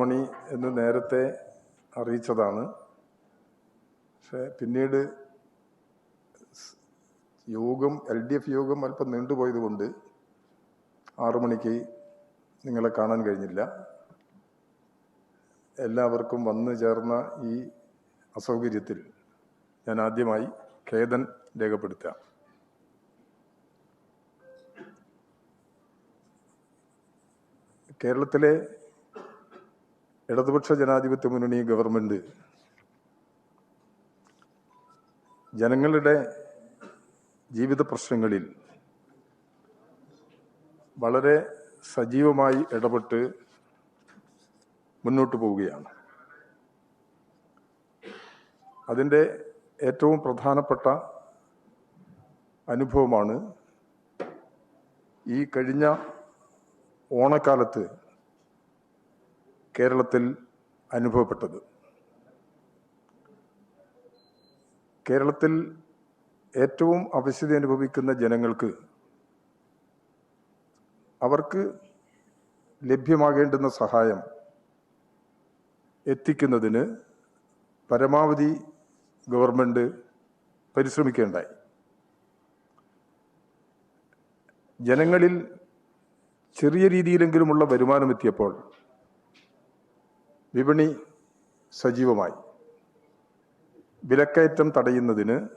മണി എന്ന് നേരത്തെ അറിയിച്ചതാണ്. പക്ഷെ പിന്നീട് യോഗം എൽ ഡി എഫ് യോഗം അല്പം നീണ്ടുപോയത് കൊണ്ട് ആറു മണിക്ക് നിങ്ങളെ കാണാൻ കഴിഞ്ഞില്ല. എല്ലാവർക്കും വന്നു ചേർന്ന ഈ അസൗകര്യത്തിൽ ഞാൻ ആദ്യമായി ഖേദൻ രേഖപ്പെടുത്താം കേരളത്തിലെ ഇടതുപക്ഷ ജനാധിപത്യ മുന്നണി ഗവൺമെന്റ് ജനങ്ങളുടെ ജീവിത പ്രശ്നങ്ങളിൽ വളരെ സജീവമായി ഇടപെട്ട് മുന്നോട്ട് പോവുകയാണ്. അതിന്റെ ഏറ്റവും പ്രധാനപ്പെട്ട അനുഭവമാണ് ഈ കഴിഞ്ഞ ഓണക്കാലത്ത് കേരളത്തിൽ അനുഭവപ്പെട്ടത്. കേരളത്തിൽ ഏറ്റവും അവശത അനുഭവിക്കുന്ന ജനങ്ങൾക്ക് അവർക്ക് ലഭ്യമാകേണ്ടുന്ന സഹായം എത്തിക്കുന്നതിന് പരമാവധി ഗവൺമെന്റ് പരിശ്രമിക്കേണ്ടായി. ജനങ്ങളിൽ ചെറിയ രീതിയിലെങ്കിലുമുള്ള വരുമാനം എത്തിയപ്പോൾ വിപണി സജീവമായി. വിലക്കയറ്റം തടയുന്നതിന്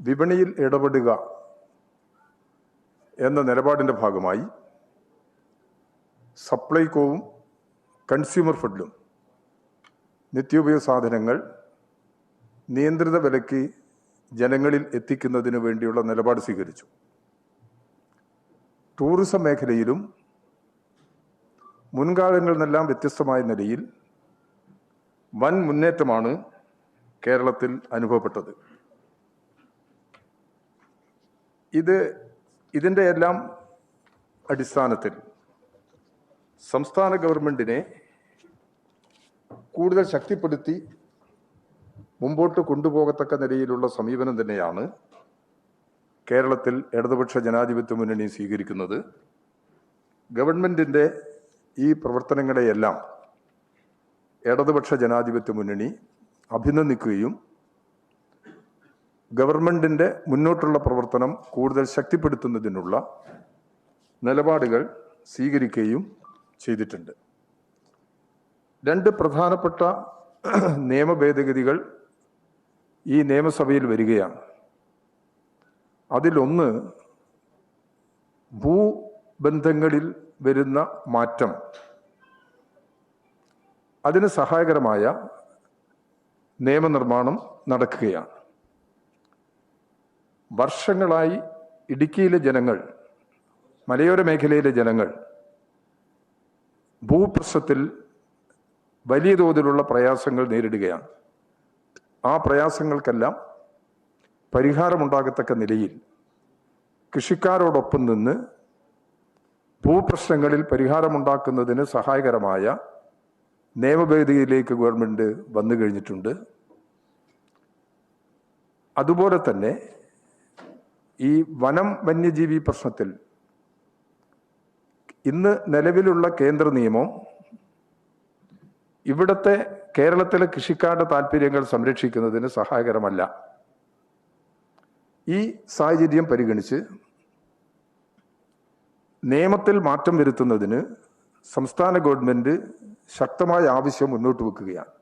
വിപണിയിൽ ഇടപെടുക എന്ന നിലപാടിന്റെ ഭാഗമായി സപ്ലൈകോവും കൺസ്യൂമർ ഫെഡിലും നിത്യോപയോഗ സാധനങ്ങൾ നിയന്ത്രിത വിലയ്ക്ക് ജനങ്ങളിൽ എത്തിക്കുന്നതിന് വേണ്ടിയുള്ള നിലപാട് സ്വീകരിച്ചു. ടൂറിസം മേഖലയിലും മുൻകാലങ്ങളിൽ നിന്നെല്ലാം വ്യത്യസ്തമായ നിലയിൽ വൻ മുന്നേറ്റമാണ് കേരളത്തിൽ അനുഭവപ്പെട്ടത്. ഇത് ഇതിന്റെ എല്ലാം അടിസ്ഥാനത്തിൽ സംസ്ഥാന ഗവൺമെന്റിനെ കൂടുതൽ ശക്തിപ്പെടുത്തി മുമ്പോട്ട് കൊണ്ടുപോകത്തക്ക നിലയിലുള്ള സമീപനം തന്നെയാണ് കേരളത്തിൽ ഇടതുപക്ഷ ജനാധിപത്യ മുന്നണി സ്വീകരിക്കുന്നത്. ഗവൺമെന്റിന്റെ ഈ പ്രവർത്തനങ്ങളെയെല്ലാം ഇടതുപക്ഷ ജനാധിപത്യ മുന്നണി അഭിനന്ദിക്കുകയും ഗവൺമെന്റിന്റെ മുന്നോട്ടുള്ള പ്രവർത്തനം കൂടുതൽ ശക്തിപ്പെടുത്തുന്നതിനുള്ള നിലപാടുകൾ സ്വീകരിക്കുകയും ചെയ്തിട്ടുണ്ട്. രണ്ട് പ്രധാനപ്പെട്ട നിയമ ഭേദഗതികൾ ഈ നിയമസഭയിൽ വരികയാണ്. അതിലൊന്ന് ഭൂബന്ധങ്ങളിൽ വരുന്ന മാറ്റം. അതിന് സഹായകരമായ നിയമനിർമ്മാണം നടക്കുകയാണ്. വർഷങ്ങളായി ഇടുക്കിയിലെ ജനങ്ങൾ മലയോര മേഖലയിലെ ജനങ്ങൾ ഭൂപ്രശ്നത്തിൽ വലിയ തോതിലുള്ള പ്രയാസങ്ങൾ നേരിടുകയാണ്. ആ പ്രയാസങ്ങൾക്കെല്ലാം പരിഹാരമുണ്ടാകത്തക്ക നിലയിൽ കൃഷിക്കാരോടൊപ്പം നിന്ന് ഭൂപ്രശ്നങ്ങളിൽ പരിഹാരമുണ്ടാക്കുന്നതിന് സഹായകരമായ നിയമഭേദഗതിയിലേക്ക് ഗവൺമെന്റ് വന്നു കഴിഞ്ഞിട്ടുണ്ട്. അതുപോലെ തന്നെ ഈ വനം വന്യജീവി പ്രശ്നത്തിൽ ഇന്ന് നിലവിലുള്ള കേന്ദ്ര നിയമം ഇവിടുത്തെ കേരളത്തിലെ കൃഷിക്കാരുടെ താല്പര്യങ്ങൾ സംരക്ഷിക്കുന്നതിന് സഹായകരമല്ല. ഈ സാഹചര്യം പരിഗണിച്ച് നിയമത്തിൽ മാറ്റം വരുത്തുന്നതിന് സംസ്ഥാന ഗവൺമെന്റ് ശക്തമായ ആവശ്യം മുന്നോട്ട് വെക്കുകയാണ്.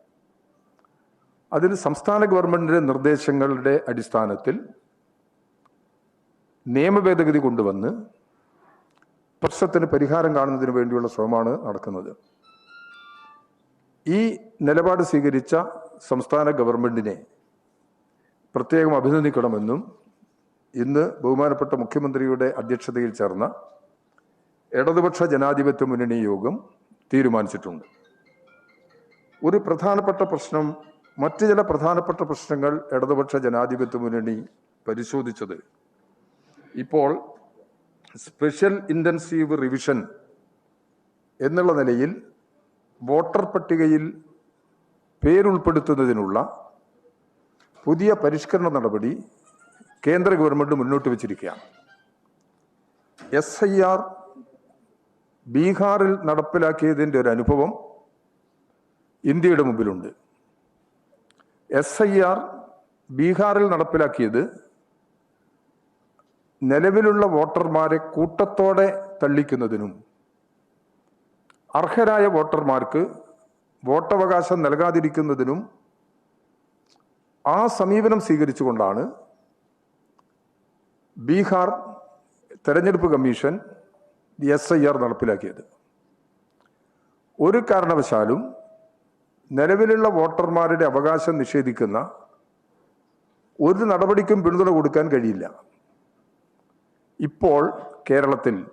അതിന് സംസ്ഥാന ഗവൺമെന്റിന്റെ നിർദ്ദേശങ്ങളുടെ അടിസ്ഥാനത്തിൽ നിയമ ഭേദഗതി കൊണ്ടുവന്ന് പ്രശ്നത്തിന് പരിഹാരം കാണുന്നതിന് വേണ്ടിയുള്ള ശ്രമമാണ് നടക്കുന്നത്. ഈ നിലപാട് സ്വീകരിച്ച സംസ്ഥാന ഗവൺമെന്റിനെ പ്രത്യേകം അഭിനന്ദിക്കണമെന്നും ഇന്ന് ബഹുമാനപ്പെട്ട മുഖ്യമന്ത്രിയുടെ അധ്യക്ഷതയിൽ ചേർന്ന ഇടതുപക്ഷ ജനാധിപത്യ മുന്നണി യോഗം തീരുമാനിച്ചിട്ടുണ്ട്. ഒരു പ്രധാനപ്പെട്ട പ്രശ്നം മറ്റ് ചില പ്രധാനപ്പെട്ട പ്രശ്നങ്ങൾ ഇടതുപക്ഷ ജനാധിപത്യ മുന്നണി പരിശോധിച്ചത്. ഇപ്പോൾ സ്പെഷ്യൽ ഇന്റൻസീവ് റിവിഷൻ എന്നുള്ള നിലയിൽ വോട്ടർ പട്ടികയിൽ പേരുൾപ്പെടുത്തുന്നതിനുള്ള പുതിയ പരിഷ്കരണ നടപടി കേന്ദ്ര ഗവൺമെന്റ് മുന്നോട്ട് വച്ചിരിക്കുകയാണ്. എസ് ഐ ആർ ബീഹാറിൽ നടപ്പിലാക്കിയതിന്റെ ഒരു അനുഭവം ഇന്ത്യയുടെ മുമ്പിലുണ്ട്. എസ് ഐ ആർ ബീഹാറിൽ നടപ്പിലാക്കിയത് നിലവിലുള്ള വോട്ടർമാരെ കൂട്ടത്തോടെ തള്ളിക്കുന്നതിനും അർഹരായ വോട്ടർമാർക്ക് വോട്ടവകാശം നൽകാതിരിക്കുന്നതിനും ആ സമീപനം സ്വീകരിച്ചുകൊണ്ടാണ് ബീഹാർ തെരഞ്ഞെടുപ്പ് കമ്മീഷൻ എസ് ഐ ആർ നടപ്പിലാക്കിയത്. ഒരു കാരണവശാലും നിലവിലുള്ള വോട്ടർമാരുടെ അവകാശം നിഷേധിക്കുന്ന ഒരു നടപടിക്കും പിന്തുണ കൊടുക്കാൻ കഴിയില്ല. ഇപ്പോൾ കേരളത്തിൽ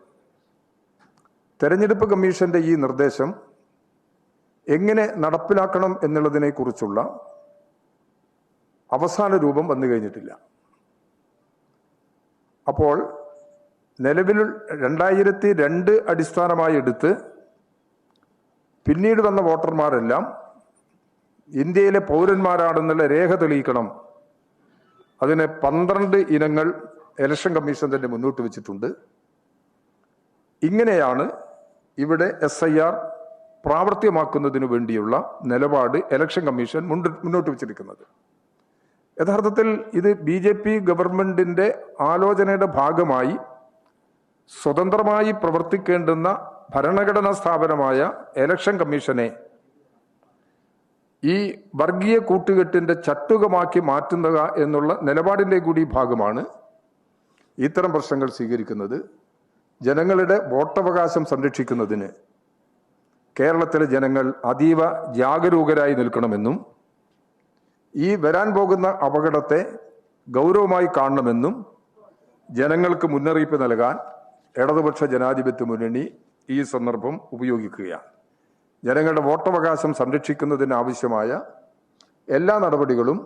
തെരഞ്ഞെടുപ്പ് കമ്മീഷന്റെ ഈ നിർദ്ദേശം എങ്ങനെ നടപ്പിലാക്കണം എന്നുള്ളതിനെക്കുറിച്ചുള്ള അവസാന രൂപം വന്നു കഴിഞ്ഞിട്ടില്ല. അപ്പോൾ നിലവിൽ രണ്ടായിരത്തി രണ്ട് അടിസ്ഥാനമായി എടുത്ത് പിന്നീട് വന്ന വോട്ടർമാരെല്ലാം ഇന്ത്യയിലെ പൗരന്മാരാണെന്നുള്ള രേഖ തെളിയിക്കണം. അതിന് പന്ത്രണ്ട് ഇനങ്ങൾ ഇലക്ഷൻ കമ്മീഷൻ തന്നെ മുന്നോട്ട് വെച്ചിട്ടുണ്ട്. ഇങ്ങനെയാണ് ഇവിടെ എസ് ഐ ആർ പ്രാവർത്തികമാക്കുന്നതിന് വേണ്ടിയുള്ള നിലപാട് ഇലക്ഷൻ കമ്മീഷൻ മുന്നോട്ട് വെച്ചിരിക്കുന്നത്. യഥാർത്ഥത്തിൽ ഇത് ബി ജെ പി ഗവൺമെന്റിന്റെ ആലോചനയുടെ ഭാഗമായി സ്വതന്ത്രമായി പ്രവർത്തിക്കേണ്ടുന്ന ഭരണഘടനാ സ്ഥാപനമായ എലക്ഷൻ കമ്മീഷനെ ഈ വർഗീയ കൂട്ടുകെട്ടിന്റെ ചട്ടുകമാക്കി മാറ്റുക എന്നുള്ള നിലപാടിന്റെ കൂടി ഭാഗമാണ് ഇത്തരം പ്രശ്നങ്ങൾ സ്വീകരിക്കുന്നത്. ജനങ്ങളുടെ വോട്ടവകാശം സംരക്ഷിക്കുന്നതിന് കേരളത്തിലെ ജനങ്ങൾ അതീവ ജാഗരൂകരായി നിൽക്കണമെന്നും ഈ വരാൻ പോകുന്ന അപകടത്തെ ഗൗരവമായി കാണണമെന്നും ജനങ്ങൾക്ക് മുന്നറിയിപ്പ് നൽകാൻ ഇടതുപക്ഷ ജനാധിപത്യ മുന്നണി ഈ സന്ദർഭം ഉപയോഗിക്കുകയാണ്. ജനങ്ങളുടെ വോട്ടവകാശം സംരക്ഷിക്കുന്നതിന് ആവശ്യമായ എല്ലാ നടപടികളും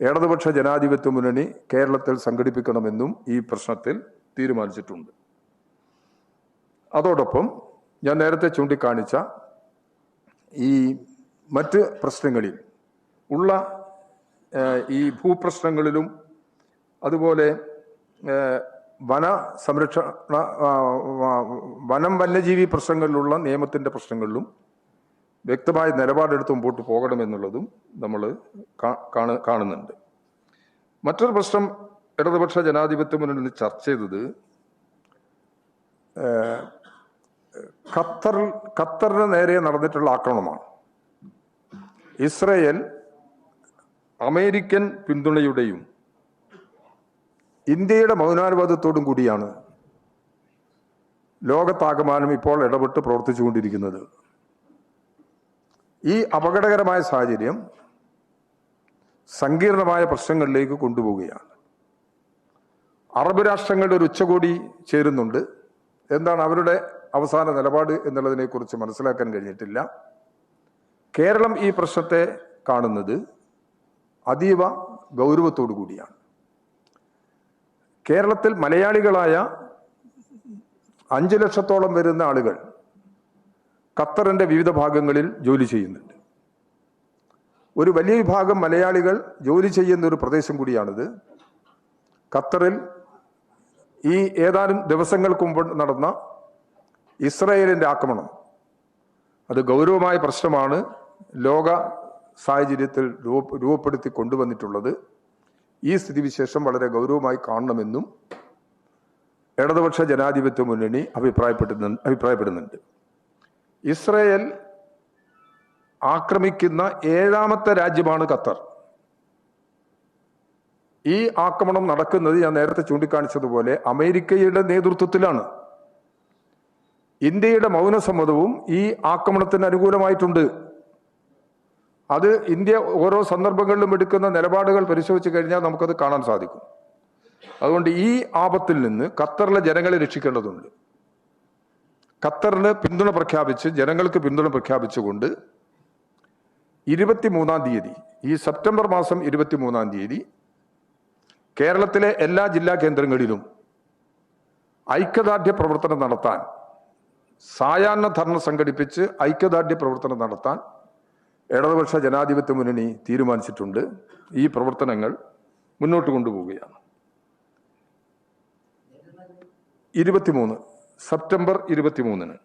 ഇടതുപക്ഷ ജനാധിപത്യ മുന്നണി കേരളത്തിൽ സംഘടിപ്പിക്കണമെന്നും ഈ പ്രശ്നത്തിൽ തീരുമാനിച്ചിട്ടുണ്ട്. അതോടൊപ്പം ഞാൻ നേരത്തെ ചൂണ്ടിക്കാണിച്ച ഈ മറ്റ് പ്രശ്നങ്ങളിൽ ഉള്ള ഈ ഭൂപ്രശ്നങ്ങളിലും അതുപോലെ വന സംരക്ഷണ വനം വന്യജീവി പ്രശ്നങ്ങളിലുള്ള നിയമത്തിന്റെ പ്രശ്നങ്ങളിലും വ്യക്തമായ നിലപാടെടുത്ത് മുമ്പോട്ട് പോകണമെന്നുള്ളതും നമ്മൾ കാണുന്നുണ്ട്. മറ്റൊരു പ്രശ്നം ഇടതുപക്ഷ ജനാധിപത്യ മുന്നണി ചർച്ച ചെയ്തത് ഖത്തർ ഖത്തറിന് നേരെ നടന്നിട്ടുള്ള ആക്രമണമാണ്. ഇസ്രയേൽ അമേരിക്കൻ പിന്തുണയുടെയും ഇന്ത്യയുടെ മൗനാനുവാദത്തോടും കൂടിയാണ് ലോകത്താകമാനം ഇപ്പോൾ ഇടപെട്ട് പ്രവർത്തിച്ചുകൊണ്ടിരിക്കുന്നത്. ഈ അപകടകരമായ സാഹചര്യം സങ്കീർണമായ പ്രശ്നങ്ങളിലേക്ക് കൊണ്ടുപോവുകയാണ്. അറബ് രാഷ്ട്രങ്ങളുടെ ഒരു ഉച്ചകോടി ചേരുന്നുണ്ട്. എന്താണ് അവരുടെ അവസാന നിലപാട് എന്നുള്ളതിനെക്കുറിച്ച് മനസ്സിലാക്കാൻ കഴിഞ്ഞിട്ടില്ല. കേരളം ഈ പ്രശ്നത്തെ കാണുന്നത് അതീവ ഗൗരവത്തോടു കൂടിയാണ്. കേരളത്തിൽ മലയാളികളായ അഞ്ചു ലക്ഷത്തോളം വരുന്ന ആളുകൾ ഖത്തറിന്റെ വിവിധ ഭാഗങ്ങളിൽ ജോലി ചെയ്യുന്നുണ്ട്. ഒരു വലിയ വിഭാഗം മലയാളികൾ ജോലി ചെയ്യുന്ന ഒരു പ്രദേശം കൂടിയാണിത്. ഖത്തറിൽ ഈ ഏതാനും ദിവസങ്ങൾക്ക് മുമ്പ് നടന്ന ഇസ്രയേലിന്റെ ആക്രമണം അത് ഗൗരവമായ പ്രശ്നമാണ് ലോക സാഹചര്യത്തിൽ രൂപ രൂപപ്പെടുത്തി കൊണ്ടുവന്നിട്ടുള്ളത്. ഈ സ്ഥിതിവിശേഷം വളരെ ഗൗരവമായി കാണണമെന്നും ഇടതുപക്ഷ ജനാധിപത്യ മുന്നണി അഭിപ്രായപ്പെടുന്നു അഭിപ്രായപ്പെടുന്നുണ്ട്. ഇസ്രയേൽ ആക്രമിക്കുന്ന ഏഴാമത്തെ രാജ്യമാണ് ഖത്തർ. ഈ ആക്രമണം നടക്കുന്നത് ഞാൻ നേരത്തെ ചൂണ്ടിക്കാണിച്ചതുപോലെ അമേരിക്കയുടെ നേതൃത്വത്തിലാണ്. ഇന്ത്യയുടെ മൗനസമ്മതവും ഈ ആക്രമണത്തിന് അനുകൂലമായിട്ടുണ്ട്. അത് ഇന്ത്യ ഓരോ സന്ദർഭങ്ങളിലും എടുക്കുന്ന നിലപാടുകൾ പരിശോധിച്ച് കഴിഞ്ഞാൽ നമുക്കത് കാണാൻ സാധിക്കും. അതുകൊണ്ട് ഈ ആപത്തിൽ നിന്ന് ഖത്തറിലെ ജനങ്ങളെ രക്ഷിക്കേണ്ടതുണ്ട്. ഖത്തറിന് പിന്തുണ പ്രഖ്യാപിച്ച് ജനങ്ങൾക്ക് പിന്തുണ പ്രഖ്യാപിച്ചുകൊണ്ട് ഇരുപത്തിമൂന്നാം തീയതി ഈ സെപ്റ്റംബർ മാസം ഇരുപത്തിമൂന്നാം തീയതി കേരളത്തിലെ എല്ലാ ജില്ലാ കേന്ദ്രങ്ങളിലും ഐക്യദാർഢ്യ പ്രവർത്തനം നടത്താൻ സായാഹ്ന ധർണ സംഘടിപ്പിച്ച് ഐക്യദാർഢ്യ പ്രവർത്തനം നടത്താൻ ഇടതുപക്ഷ ജനാധിപത്യ മുന്നണി തീരുമാനിച്ചിട്ടുണ്ട്. ഈ പ്രവർത്തനങ്ങൾ മുന്നോട്ട് കൊണ്ടുപോവുകയാണ്. ഇരുപത്തിമൂന്ന് സെപ്റ്റംബർ ഇരുപത്തിമൂന്നിന്.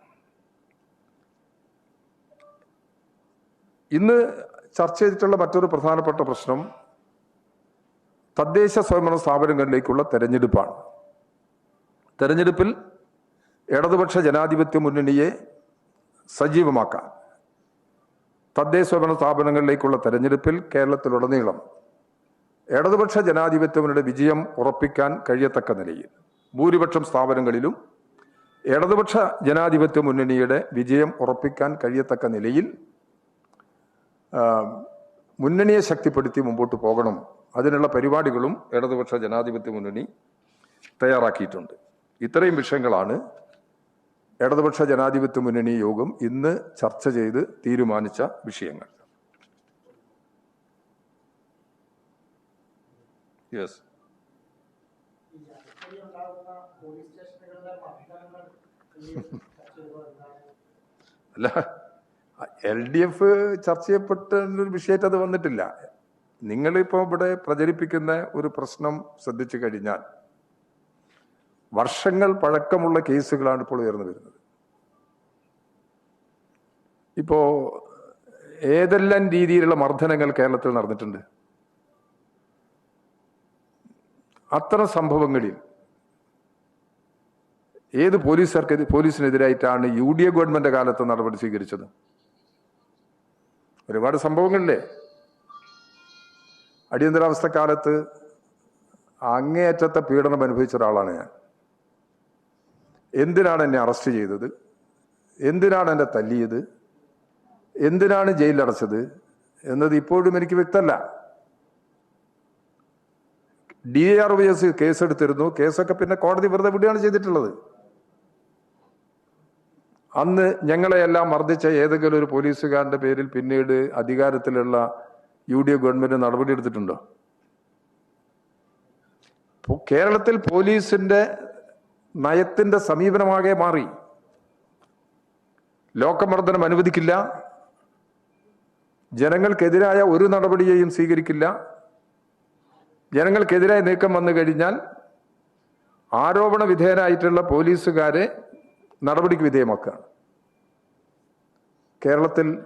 ഇന്ന് ചർച്ച ചെയ്തിട്ടുള്ള മറ്റൊരു പ്രധാനപ്പെട്ട പ്രശ്നം തദ്ദേശ സ്വയംഭരണ സ്ഥാപനങ്ങളിലേക്കുള്ള തെരഞ്ഞെടുപ്പാണ്. തെരഞ്ഞെടുപ്പിൽ ഇടതുപക്ഷ ജനാധിപത്യ മുന്നണിയെ സജീവമാക്കാൻ തദ്ദേശ സ്വയംഭരണ സ്ഥാപനങ്ങളിലേക്കുള്ള തെരഞ്ഞെടുപ്പിൽ കേരളത്തിലുടനീളം ഇടതുപക്ഷ ജനാധിപത്യങ്ങളുടെ വിജയം ഉറപ്പിക്കാൻ കഴിയത്തക്ക നിലയിൽ ഭൂരിപക്ഷം സ്ഥാപനങ്ങളിലും ഇടതുപക്ഷ ജനാധിപത്യ മുന്നണിയുടെ വിജയം ഉറപ്പിക്കാൻ കഴിയത്തക്ക നിലയിൽ മുന്നണിയെ ശക്തിപ്പെടുത്തി മുമ്പോട്ട് പോകണം. അതിനുള്ള പരിപാടികളും ഇടതുപക്ഷ ജനാധിപത്യ മുന്നണി തയ്യാറാക്കിയിട്ടുണ്ട്. ഇത്രയും വിഷയങ്ങളാണ് ഇടതുപക്ഷ ജനാധിപത്യ മുന്നണി യോഗം ഇന്ന് ചർച്ച ചെയ്ത് തീരുമാനിച്ച വിഷയങ്ങൾ. യെസ് അല്ല എൽ ഡി എഫ് ചർച്ച ചെയ്യപ്പെട്ട ഒരു അത് വന്നിട്ടില്ല. നിങ്ങളിപ്പോൾ ഇവിടെ പ്രചരിപ്പിക്കുന്ന ഒരു പ്രശ്നം ശ്രദ്ധിച്ചു കഴിഞ്ഞാൽ വർഷങ്ങൾ പഴക്കമുള്ള കേസുകളാണ് ഇപ്പോൾ ഉയർന്നു വരുന്നത്. ഇപ്പോ ഏതെല്ലാം രീതിയിലുള്ള മർദ്ദനങ്ങൾ കേരളത്തിൽ നടന്നിട്ടുണ്ട്? അത്തരം സംഭവങ്ങളിൽ ഏത് പോലീസുകാർക്ക് പോലീസിനെതിരായിട്ടാണ് യു ഡി എ ഗവൺമെന്റ് കാലത്ത് നടപടി സ്വീകരിച്ചത്? ഒരുപാട് സംഭവങ്ങളില്ലേ? അടിയന്തരാവസ്ഥ കാലത്ത് അങ്ങേയറ്റത്തെ പീഡനം അനുഭവിച്ച ഒരാളാണ് ഞാൻ. എന്തിനാണ് എന്നെ അറസ്റ്റ് ചെയ്തത്? എന്തിനാണ് എന്നെ തല്ലിയത്? എന്തിനാണ് ജയിലിലടച്ചത് എന്നത് ഇപ്പോഴും എനിക്ക് വ്യക്തമല്ല. ഡി ആർ വി എസ് കേസെടുത്തിരുന്നു. കേസൊക്കെ പിന്നെ കോടതി വെറുതെ വിടുകയാണ് ചെയ്തിട്ടുള്ളത്. അന്ന് ഞങ്ങളെയെല്ലാം മർദ്ദിച്ച ഏതെങ്കിലും ഒരു പോലീസുകാരന്റെ പേരിൽ പിന്നീട് അധികാരത്തിലുള്ള യു ഡി എഫ് ഗവൺമെന്റ് നടപടി എടുത്തിട്ടുണ്ടോ? പോ- കേരളത്തിൽ പോലീസിന്റെ നയത്തിന്റെ സമീപനമാകെ മാറി. ലോകമർദ്ദനം അനുവദിക്കില്ല. ജനങ്ങൾക്കെതിരായ ഒരു നടപടിയെയും സ്വീകരിക്കില്ല. ജനങ്ങൾക്കെതിരായ നീക്കം വന്നു കഴിഞ്ഞാൽ ആരോപണ വിധേയനായിട്ടുള്ള പോലീസുകാരെ നടപടിക്ക് വിധേയമാക്കുകയാണ്. കേരളത്തിൽ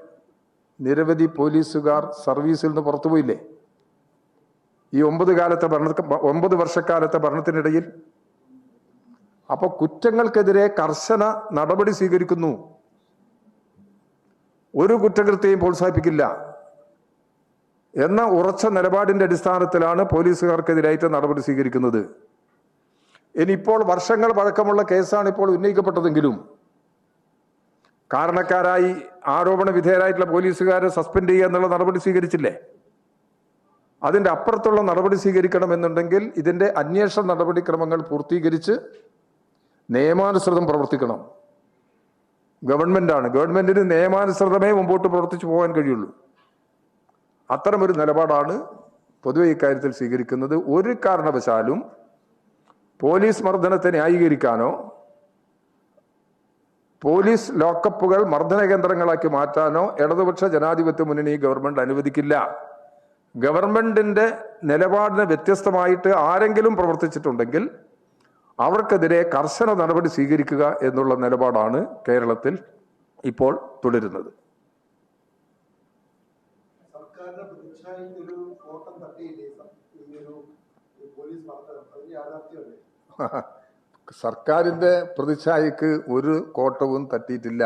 നിരവധി പോലീസുകാർ സർവീസിൽ നിന്ന് പുറത്തുപോയില്ലേ? ഈ ഒമ്പത് കാലത്തെ ഭരണ ഒമ്പത് വർഷക്കാലത്തെ ഭരണത്തിനിടയിൽ അപ്പൊ കുറ്റങ്ങൾക്കെതിരെ കർശന നടപടി സ്വീകരിക്കുന്നു. ഒരു കുറ്റകൃത്യം പ്രോത്സാഹിപ്പിക്കില്ല. എന്ന ഉറച്ച നിലപാടിന്റെ അടിസ്ഥാനത്തിലാണ് പോലീസുകാർക്കെതിരായിട്ട് നടപടി സ്വീകരിക്കുന്നത്. ഇനിയിപ്പോൾ വർഷങ്ങൾ പഴക്കമുള്ള കേസാണ് ഇപ്പോൾ ഉന്നയിക്കപ്പെട്ടതെങ്കിലും കാരണക്കാരായി ആരോപണ വിധേയരായിട്ടുള്ള പോലീസുകാരെ സസ്പെൻഡ് ചെയ്യുക എന്നുള്ള നടപടി സ്വീകരിച്ചില്ലേ? അതിന്റെ അപ്പുറത്തുള്ള നടപടി സ്വീകരിക്കണമെന്നുണ്ടെങ്കിൽ ഇതിന്റെ അന്വേഷണ നടപടിക്രമങ്ങൾ പൂർത്തീകരിച്ച് നിയമാനുസൃതം പ്രവർത്തിക്കണം. ഗവൺമെന്റാണ് ഗവൺമെന്റിന് നിയമാനുസൃതമേ മുമ്പോട്ട് പ്രവർത്തിച്ചു പോകാൻ കഴിയുള്ളൂ. അത്തരമൊരു നിലപാടാണ് പൊതുവെ ഇക്കാര്യത്തിൽ സ്വീകരിക്കുന്നത്. ഒരു കാരണവശാലും പോലീസ് മർദ്ദനത്തെ ന്യായീകരിക്കാനോ പോലീസ് ലോക്കപ്പുകൾ മർദ്ദന കേന്ദ്രങ്ങളാക്കി മാറ്റാനോ ഇടതുപക്ഷ ജനാധിപത്യ മുന്നണി ഗവൺമെന്റ് അനുവദിക്കില്ല. ഗവൺമെന്റിന്റെ നിലപാടിന് വ്യത്യസ്തമായിട്ട് ആരെങ്കിലും പ്രവർത്തിച്ചിട്ടുണ്ടെങ്കിൽ അവർക്കെതിരെ കർശന നടപടി സ്വീകരിക്കുക എന്നുള്ള നിലപാടാണ് കേരളത്തിൽ ഇപ്പോൾ തുടരുന്നത്. സർക്കാരിന്റെ പ്രതിച്ഛായക്ക് ഒരു കോട്ടവും തട്ടിയിട്ടില്ല.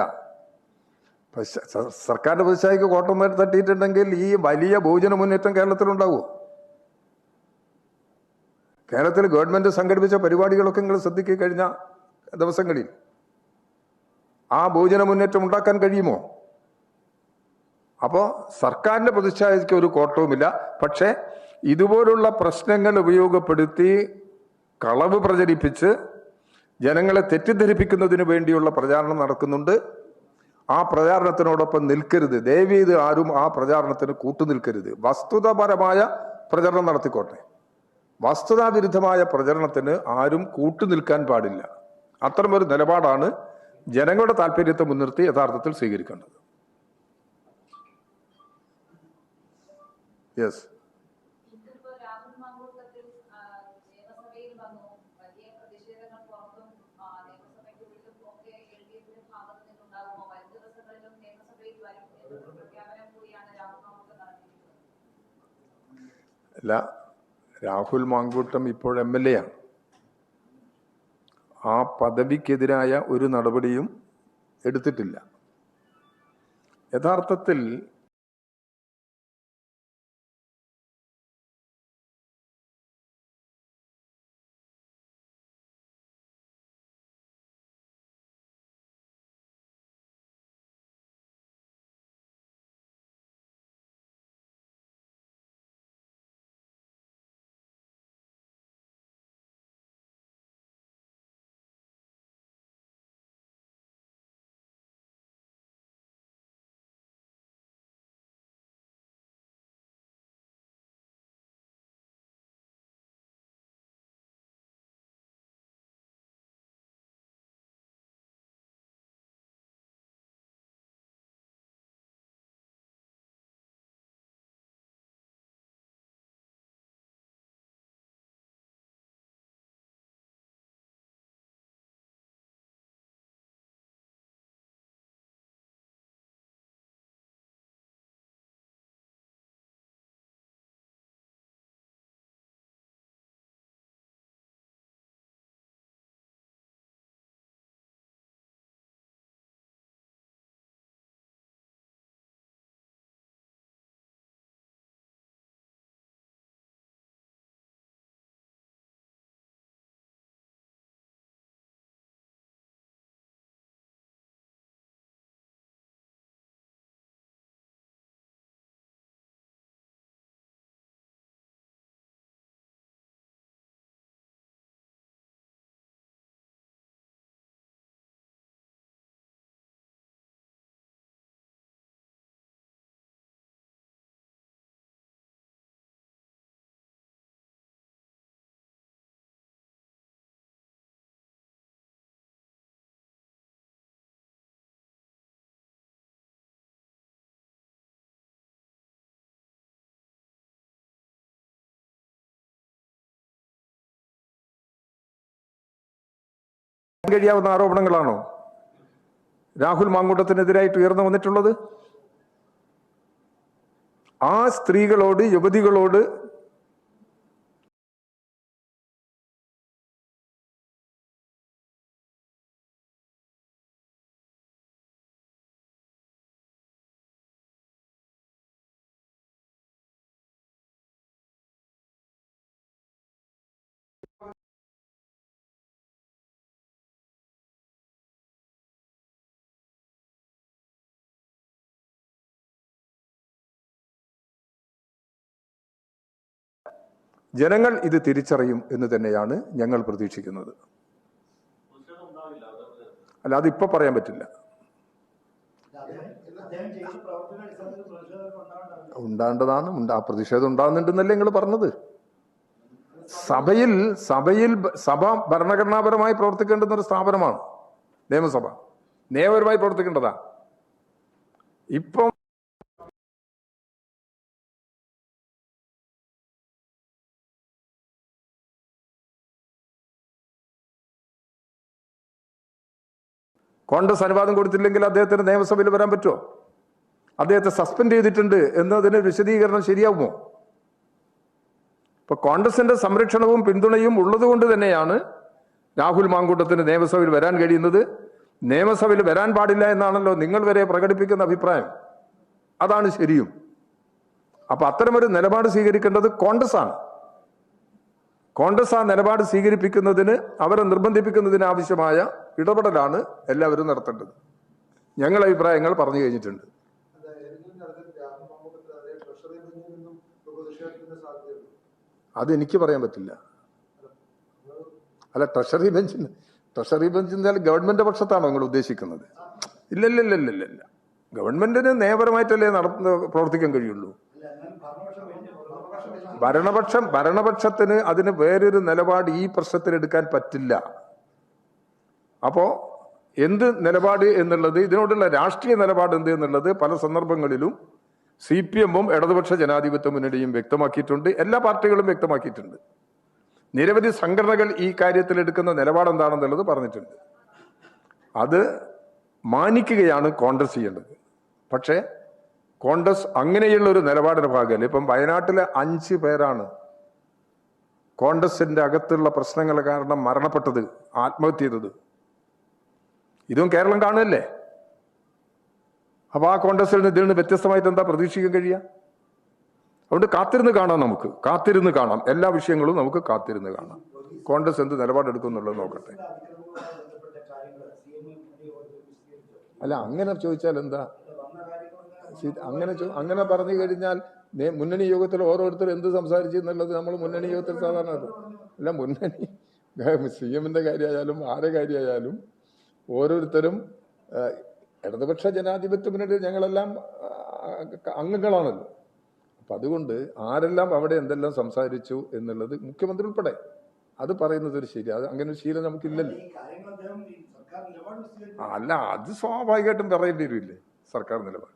സർക്കാരിന്റെ പ്രതിച്ഛായക്ക് കോട്ടം തട്ടിയിട്ടുണ്ടെങ്കിൽ ഈ വലിയ ബഹുജന മുന്നേറ്റം കേരളത്തിലുണ്ടാവുമോ കേരളത്തിൽ ഗവൺമെന്റ് സംഘടിപ്പിച്ച പരിപാടികളൊക്കെ നിങ്ങൾ ശ്രദ്ധിക്കുക കഴിഞ്ഞ ദിവസങ്ങളിൽ. ആ ബഹുജന മുന്നേറ്റം ഉണ്ടാക്കാൻ കഴിയുമോ? അപ്പോൾ സർക്കാരിന്റെ പ്രതിച്ഛായക്ക് ഒരു കോട്ടവുമില്ല. പക്ഷേ ഇതുപോലുള്ള പ്രശ്നങ്ങൾ ഉപയോഗപ്പെടുത്തി കളവ് പ്രചരിപ്പിച്ച് ജനങ്ങളെ തെറ്റിദ്ധരിപ്പിക്കുന്നതിന് വേണ്ടിയുള്ള പ്രചാരണം നടക്കുന്നുണ്ട്. ആ പ്രചാരണത്തിനോടൊപ്പം നിൽക്കരുത്. ദയവീത് ആരും ആ പ്രചാരണത്തിന് കൂട്ടുനിൽക്കരുത്. വസ്തുതപരമായ പ്രചരണം നടത്തിക്കോട്ടെ. വസ്തുതാവിരുദ്ധമായ പ്രചരണത്തിന് ആരും കൂട്ടു നിൽക്കാൻ പാടില്ല. അത്തരമൊരു നിലപാടാണ് ജനങ്ങളുടെ താല്പര്യത്തെ മുൻനിർത്തി യഥാർത്ഥത്തിൽ സ്വീകരിക്കേണ്ടത്. യെസ് അല്ല രാഹുൽ മാങ്കൂട്ടം ഇപ്പോൾ എം എൽ എ ആണ് ആ പദവിക്കെതിരായ ഒരു നടപടിയും എടുത്തിട്ടില്ല. യഥാർത്ഥത്തിൽ കഴിയാവുന്ന ആരോപണങ്ങളാണോ? രാഹുൽ മാങ്കൂട്ടത്തിനെതിരായിട്ട് ഉയർന്നു വന്നിട്ടുള്ളത്? ആ സ്ത്രീകളോട് യുവതികളോട് ജനങ്ങൾ ഇത് തിരിച്ചറിയും എന്ന് തന്നെയാണ് ഞങ്ങൾ പ്രതീക്ഷിക്കുന്നത്. അല്ല അതിപ്പോ പറയാൻ പറ്റില്ല. ഉണ്ടാകേണ്ടതാണ് ഉണ്ട് ആ പ്രതിഷേധം ഉണ്ടാകുന്നുണ്ടെന്നല്ലേ നിങ്ങൾ പറഞ്ഞത്. സഭയിൽ സഭയിൽ സഭ ഭരണഘടനാപരമായി പ്രവർത്തിക്കേണ്ടുന്ന ഒരു സ്ഥാപനമാണ് നിയമസഭ. നിയമപരമായി പ്രവർത്തിക്കേണ്ടതാ. ഇപ്പം കോൺഗ്രസ് അനുവാദം കൊടുത്തില്ലെങ്കിൽ അദ്ദേഹത്തിന് നിയമസഭയിൽ വരാൻ പറ്റുമോ? അദ്ദേഹത്തെ സസ്പെൻഡ് ചെയ്തിട്ടുണ്ട് എന്നതിന് വിശദീകരണം ശരിയാവുമോ? ഇപ്പൊ കോൺഗ്രസിന്റെ സംരക്ഷണവും പിന്തുണയും ഉള്ളതുകൊണ്ട് തന്നെയാണ് രാഹുൽ മാങ്കൂട്ടത്തിന് നിയമസഭയിൽ വരാൻ കഴിയുന്നത്. നിയമസഭയിൽ വരാൻ പാടില്ല എന്നാണല്ലോ നിങ്ങൾ വരെ പ്രകടിപ്പിക്കുന്ന അഭിപ്രായം. അതാണ് ശരിയും. അപ്പൊ അത്തരമൊരു നിലപാട് സ്വീകരിക്കേണ്ടത് കോൺഗ്രസ് ആണ് കോൺഗ്രസ് ആ നിലപാട് സ്വീകരിപ്പിക്കുന്നതിന് അവരെ നിർബന്ധിപ്പിക്കുന്നതിന് ആവശ്യമായ ഇടപെടലാണ് എല്ലാവരും നടത്തേണ്ടത്. ഞങ്ങൾ അഭിപ്രായങ്ങൾ പറഞ്ഞു കഴിഞ്ഞിട്ടുണ്ട്. അതെനിക്ക് പറയാൻ പറ്റില്ല. അല്ല ട്രഷറി ബെഞ്ചിന് ട്രഷറി ബെഞ്ച് എന്നാൽ ഗവൺമെന്റ് പക്ഷത്താണോ നിങ്ങൾ ഉദ്ദേശിക്കുന്നത്? ഇല്ല ഇല്ല ഇല്ല ഇല്ല ഇല്ല ഇല്ല ഗവൺമെന്റിന് നിയമപരമായിട്ടല്ലേ നടത്തുന്ന പ്രവർത്തിക്കാൻ കഴിയുള്ളൂ. ഭരണപക്ഷം ഭരണപക്ഷത്തിന് അതിന് വേറൊരു നിലപാട് ഈ പ്രശ്നത്തിൽ എടുക്കാൻ പറ്റില്ല. അപ്പോ എന്ത് നിലപാട് എന്നുള്ളത് ഇതിനോടുള്ള രാഷ്ട്രീയ നിലപാട് എന്ത് എന്നുള്ളത് പല സന്ദർഭങ്ങളിലും സി പി എമ്മും ഇടതുപക്ഷ ജനാധിപത്യ മുന്നണിയും വ്യക്തമാക്കിയിട്ടുണ്ട്. എല്ലാ പാർട്ടികളും വ്യക്തമാക്കിയിട്ടുണ്ട്. നിരവധി സംഘടനകൾ ഈ കാര്യത്തിൽ എടുക്കുന്ന നിലപാട് എന്താണെന്നുള്ളത് പറഞ്ഞിട്ടുണ്ട്. അത് മാനിക്കുകയാണ് കോൺഗ്രസ് ചെയ്യേണ്ടത്. പക്ഷേ കോൺഗ്രസ് അങ്ങനെയുള്ള ഒരു നിലപാടിന്റെ ഭാഗമല്ല? ഇപ്പം വയനാട്ടിലെ അഞ്ച് പേരാണ് കോൺഗ്രസിന്റെ അകത്തുള്ള പ്രശ്നങ്ങൾ കാരണം മരണപ്പെട്ടത് ആത്മഹത്യ ചെയ്തത്. ഇതും കേരളം കാണുമല്ലേ അപ്പോൾ ആ കോൺഗ്രസിൽ നിന്ന് ഇതിൽ നിന്ന് വ്യത്യസ്തമായിട്ട് എന്താ പ്രതീക്ഷിക്കാൻ കഴിയുക? അതുകൊണ്ട് കാത്തിരുന്ന് കാണാം നമുക്ക്. കാത്തിരുന്ന് കാണാം. എല്ലാ വിഷയങ്ങളും നമുക്ക് കാത്തിരുന്ന് കാണാം. കോൺഗ്രസ് എന്ത് നിലപാടെടുക്കും എന്നുള്ളത് നോക്കട്ടെ. അല്ല അങ്ങനെ ചോദിച്ചാൽ എന്താ? അങ്ങനെ അങ്ങനെ പറഞ്ഞു കഴിഞ്ഞാൽ മുന്നണി യോഗത്തിൽ ഓരോരുത്തർ എന്ത് സംസാരിച്ചു എന്നുള്ളത് നമ്മൾ മുന്നണി യോഗത്തിൽ സാധാരണ. അല്ല മുന്നണി സി എമ്മിന്റെ കാര്യമായാലും ആരെ കാര്യമായാലും ഓരോരുത്തരും ഇടതുപക്ഷ ജനാധിപത്യ മുന്നണി ഞങ്ങളെല്ലാം അംഗങ്ങളാണല്ലോ. അപ്പൊ അതുകൊണ്ട് ആരെല്ലാം അവിടെ എന്തെല്ലാം സംസാരിച്ചു എന്നുള്ളത് മുഖ്യമന്ത്രി ഉൾപ്പെടെ. അത് പറയുന്നത് ഒരു ശരി അത് അങ്ങനെ ഒരു ശീലം നമുക്കില്ലല്ലോ. അല്ല അത് സ്വാഭാവികമായിട്ടും പറയേണ്ടി വരില്ലേ സർക്കാർ നിലപാട്?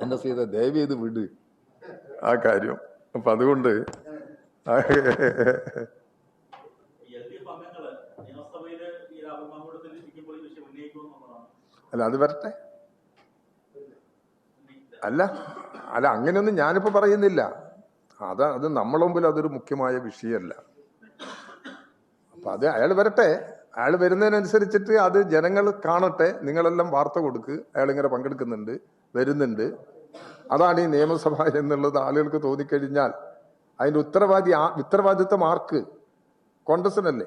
എന്നെ സീത ദയവ് ചെയ്ത്? വിട്. ആ കാര്യം. അപ്പൊ അതുകൊണ്ട് ആ- എൽ ഡി എഫ് അംഗങ്ങൾ നിയമസഭയിൽ ഈ രാഹുൽ മാങ്കൂട്ടത്തിൽ ഇരിക്കുമ്പോൾ ഈ വിഷയം ഉന്നയിക്കുമെന്നുള്ളതാണ് അല്ല അത് വരട്ടെ. അല്ല അല്ല അങ്ങനെയൊന്നും ഞാനിപ്പോ പറയുന്നില്ല. അത് അത് നമ്മളെ മുമ്പിൽ അതൊരു മുഖ്യമായ വിഷയമല്ല. അപ്പൊ അത് അയാൾ വരട്ടെ. അയാൾ വരുന്നതിനനുസരിച്ചിട്ട് അത് ജനങ്ങൾ കാണട്ടെ. നിങ്ങളെല്ലാം വാർത്ത കൊടുക്ക്. അയാൾ ഇങ്ങനെ പങ്കെടുക്കുന്നുണ്ട് വരുന്നുണ്ട്. അതാണ് ഈ നിയമസഭ എന്നുള്ളത് ആളുകൾക്ക് തോന്നിക്കഴിഞ്ഞാൽ അതിന്റെ ഉത്തരവാദി ആ ഉത്തരവാദിത്വം ആർക്ക്? കോൺഗ്രസിനല്ലേ.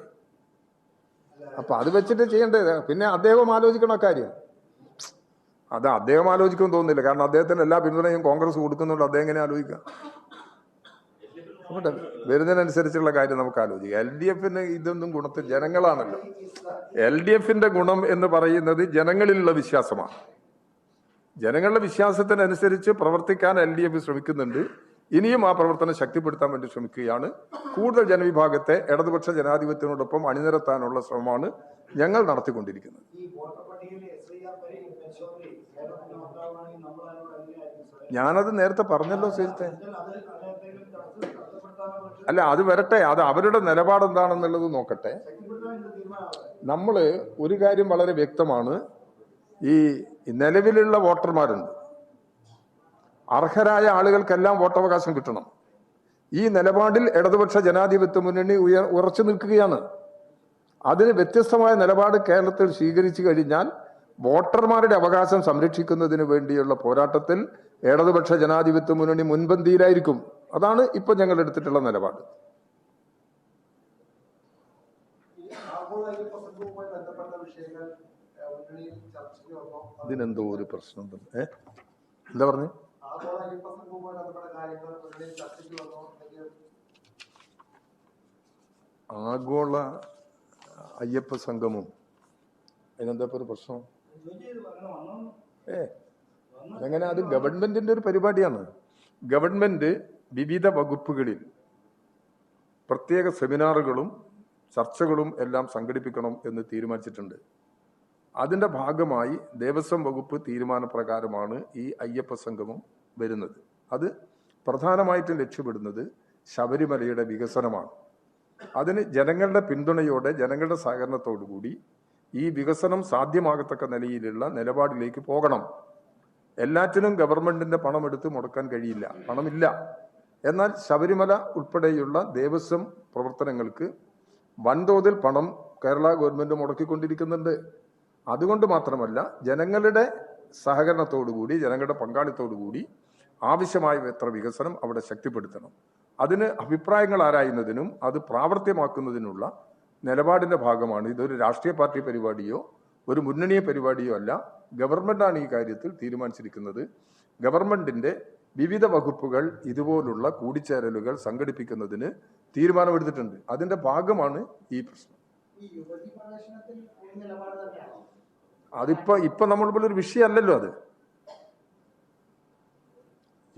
അപ്പൊ അത് വെച്ചിട്ട് ചെയ്യേണ്ടത് പിന്നെ അദ്ദേഹം ആലോചിക്കണം കാര്യം. അത് അദ്ദേഹം ആലോചിക്കുമെന്ന് തോന്നുന്നില്ല. കാരണം അദ്ദേഹത്തിന് എല്ലാ പിന്തുണയും കോൺഗ്രസ് കൊടുക്കുന്നുണ്ട്. അദ്ദേഹം എങ്ങനെ ആലോചിക്കാം? വരുന്നതിനനുസരിച്ചുള്ള കാര്യം നമുക്ക് ആലോചിക്കാം. എൽ ഡി എഫിന് ഇതൊന്നും ഗുണത്തിൽ ജനങ്ങളാണല്ലോ. എൽ ഡി എഫിന്റെ ഗുണം എന്ന് പറയുന്നത് ജനങ്ങളിലുള്ള വിശ്വാസമാണ്. ജനങ്ങളുടെ വിശ്വാസത്തിനനുസരിച്ച് പ്രവർത്തിക്കാൻ എൽ ഡി എഫ് ശ്രമിക്കുന്നുണ്ട്. ഇനിയും ആ പ്രവർത്തനം ശക്തിപ്പെടുത്താൻ വേണ്ടി ശ്രമിക്കുകയാണ്. കൂടുതൽ ജനവിഭാഗത്തെ ഇടതുപക്ഷ ജനാധിപത്യത്തിനോടൊപ്പം അണിനിരത്താനുള്ള ശ്രമമാണ് ഞങ്ങൾ നടത്തിക്കൊണ്ടിരിക്കുന്നത്. ഞാനത് നേരത്തെ പറഞ്ഞല്ലോ പക്ഷേ അല്ല അത് വരട്ടെ. അത് അവരുടെ നിലപാട് എന്താണെന്നുള്ളത് നോക്കട്ടെ. നമ്മൾ നമ്മൾ ഒരു കാര്യം വളരെ വ്യക്തമാണ്. ഈ നിലവിലുള്ള വോട്ടർമാരുണ്ട്. അർഹരായ ആളുകൾക്കെല്ലാം വോട്ടവകാശം കിട്ടണം. ഈ നിലപാടിൽ ഇടതുപക്ഷ ജനാധിപത്യ മുന്നണി ഉയർ ഉറച്ചു നിൽക്കുകയാണ്. അതിന് വ്യത്യസ്തമായ നിലപാട് കേരളത്തിൽ സ്വീകരിച്ചു കഴിഞ്ഞാൽ വോട്ടർമാരുടെ അവകാശം സംരക്ഷിക്കുന്നതിന് വേണ്ടിയുള്ള പോരാട്ടത്തിൽ ഇടതുപക്ഷ ജനാധിപത്യ മുന്നണി മുൻപന്തിയിലായിരിക്കും. അതാണ് ഇപ്പൊ ഞങ്ങൾ എടുത്തിട്ടുള്ള നിലപാട്. ഇതിനെന്തോ ഒരു പ്രശ്നം എന്താ പറഞ്ഞു? ആഗോള കാര്യങ്ങൾ വന്നോ അയ്യപ്പ സംഗമം. അതിനെന്താ ഒരു പ്രശ്നം? ഏ അതെങ്ങനെ അത് ഗവൺമെന്റിന്റെ ഒരു പരിപാടിയാണ്. ഗവൺമെന്റ് വിവിധ വകുപ്പുകളിൽ പ്രത്യേക സെമിനാറുകളും ചർച്ചകളും എല്ലാം സംഘടിപ്പിക്കണം എന്ന് തീരുമാനിച്ചിട്ടുണ്ട്. അതിന്റെ ഭാഗമായി ദേവസ്വം വകുപ്പ് തീരുമാനപ്രകാരമാണ് ഈ അയ്യപ്പ സംഗമം വരുന്നത്. അത് പ്രധാനമായിട്ടും ലക്ഷ്യമിടുന്നത് ശബരിമലയുടെ വികസനമാണ്. അതിന് ജനങ്ങളുടെ പിന്തുണയോടെ ജനങ്ങളുടെ സഹകരണത്തോടു കൂടി ഈ വികസനം സാധ്യമാകത്തക്ക നിലയിലുള്ള നിലപാടിലേക്ക് പോകണം. എല്ലാറ്റിനും ഗവൺമെന്റിന്റെ പണം എടുത്ത് മുടക്കാൻ കഴിയില്ല. പണമില്ല. എന്നാൽ ശബരിമല ഉൾപ്പെടെയുള്ള ദേവസ്വം പ്രവർത്തനങ്ങൾക്ക് വൻതോതിൽ പണം കേരള ഗവൺമെന്റ് മുടക്കിക്കൊണ്ടിരിക്കുന്നുണ്ട്. അതുകൊണ്ട് മാത്രമല്ല ജനങ്ങളുടെ സഹകരണത്തോടുകൂടി ജനങ്ങളുടെ പങ്കാളിത്തോടുകൂടി ആവശ്യമായ എത്ര വികസനം അവിടെ ശക്തിപ്പെടുത്തണം. അതിന് അഭിപ്രായങ്ങൾ ആരായുന്നതിനും അത് പ്രാവർത്തികമാക്കുന്നതിനുള്ള നിലപാടിന്റെ ഭാഗമാണ്. ഇതൊരു രാഷ്ട്രീയ പാർട്ടി പരിപാടിയോ ഒരു മുന്നണിയെ പരിപാടിയോ അല്ല. ഗവൺമെന്റാണ് ഈ കാര്യത്തിൽ തീരുമാനിച്ചിരിക്കുന്നത്. ഗവൺമെന്റിന്റെ വിവിധ വകുപ്പുകൾ ഇതുപോലുള്ള കൂടിച്ചേരലുകൾ സംഘടിപ്പിക്കുന്നതിന് തീരുമാനമെടുത്തിട്ടുണ്ട്. അതിന്റെ ഭാഗമാണ് ഈ പ്രശ്നം. അതിപ്പോ ഇപ്പൊ നമ്മൾ മുമ്പിൽ ഒരു വിഷയമല്ലല്ലോ അത്.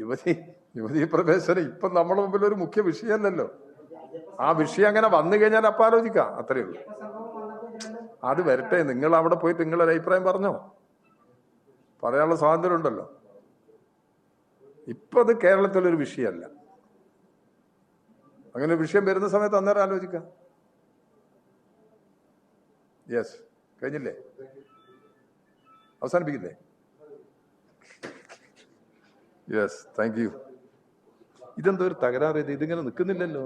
യുവതി യുവതി പ്രവേശനം ഇപ്പൊ നമ്മുടെ മുമ്പിൽ ഒരു മുഖ്യ വിഷയമല്ലല്ലോ. ആ വിഷയം അങ്ങനെ വന്നു കഴിഞ്ഞാൽ അപ്പം ആലോചിക്കാം അത്രയേ ഉള്ളൂ. അത് വരട്ടെ നിങ്ങൾ അവിടെ പോയിട്ട് നിങ്ങളൊരു അഭിപ്രായം പറഞ്ഞോ. പറയാനുള്ള സ്വാതന്ത്ര്യം ഉണ്ടല്ലോ ഇപ്പൊ അത് കേരളത്തിലൊരു വിഷയമല്ല. അങ്ങനെ വിഷയം വരുന്ന സമയത്ത് അന്നേരം ആലോചിക്കാം. യെസ് കഴിഞ്ഞില്ലേ? അവസാനിപ്പിക്കില്ലേ? യെസ് താങ്ക് യു ഇതെന്തോ ഒരു തകരാറ് ഇത്. ഇതിങ്ങനെ നിൽക്കുന്നില്ലല്ലോ.